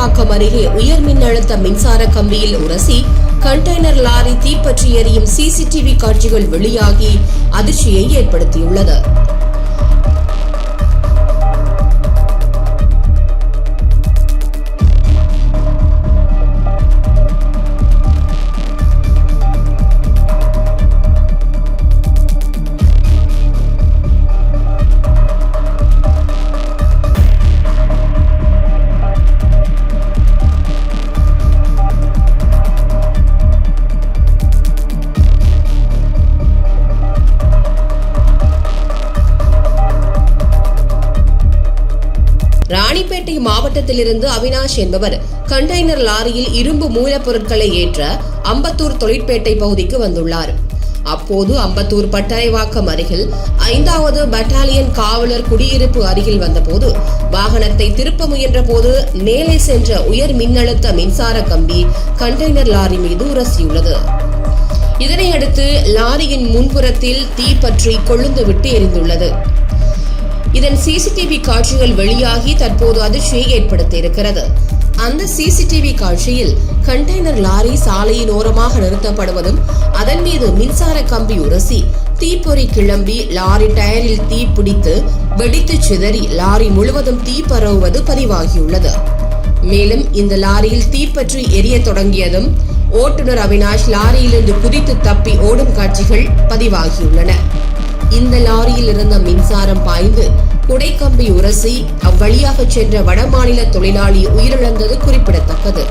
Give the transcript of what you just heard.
அருகே உயர் மின்னழுத்த மின்சார கம்பியில் உரசி கண்டெய்னர் லாரி தீப்பற்றி எரியும் சிசிடிவி காட்சிகள் வெளியாகி அதிர்ச்சியை ஏற்படுத்தியுள்ளது. ராணிப்பேட்டை மாவட்டத்திலிருந்து அவினாஷ் என்பவர் கண்டெய்னர் லாரியில் இரும்பு மூலப்பொருட்களை ஏற்ற அம்பத்தூர் தொழிற்பேட்டை பகுதிக்கு வந்துள்ளார். அப்போது அம்பத்தூர் பட்டறைவாக்கம் அருகில் ஐந்தாவது பட்டாலியன் காவலர் குடியிருப்பு அருகில் வந்தபோது வாகனத்தை திருப்ப முயன்ற போது மேலே சென்ற உயர் மின்னழுத்த மின்சார கம்பி கண்டெய்னர் லாரி மீது உரசியுள்ளது. இதனையடுத்து லாரியின் முன்புறத்தில் தீப்பற்றி கொழுந்து விட்டு எரிந்துள்ளது. இதன் சிசிடிவி காட்சிகள் வெளியாகி தற்போது அதிர்ச்சியை ஏற்படுத்தியிருக்கிறது. அந்த சிசிடிவி காட்சியில் கண்டெய்னர் லாரி சாலையின் ஓரமாக நிறுத்தப்படுவதும் அதன் மீது மின்சார கம்பி உரசி தீப்பொறி கிளம்பி லாரி டயரில் தீ பிடித்து வெடித்து சிதறி லாரி முழுவதும் தீ பரவுவது பதிவாகியுள்ளது. மேலும் இந்த லாரியில் தீப்பற்றி எரிய தொடங்கியதும் ஓட்டுநர் அவினாஷ் லாரியிலிருந்து குதித்து தப்பி ஓடும் காட்சிகள் பதிவாகியுள்ளன. இந்த லாரியில் இருந்த மின்சாரம் பாய்ந்து குடைக்கம்பி உரசி அவ்வழியாக சென்ற வடமாநில தொழிலாளி உயிரிழந்தது குறிப்பிடத்தக்கது.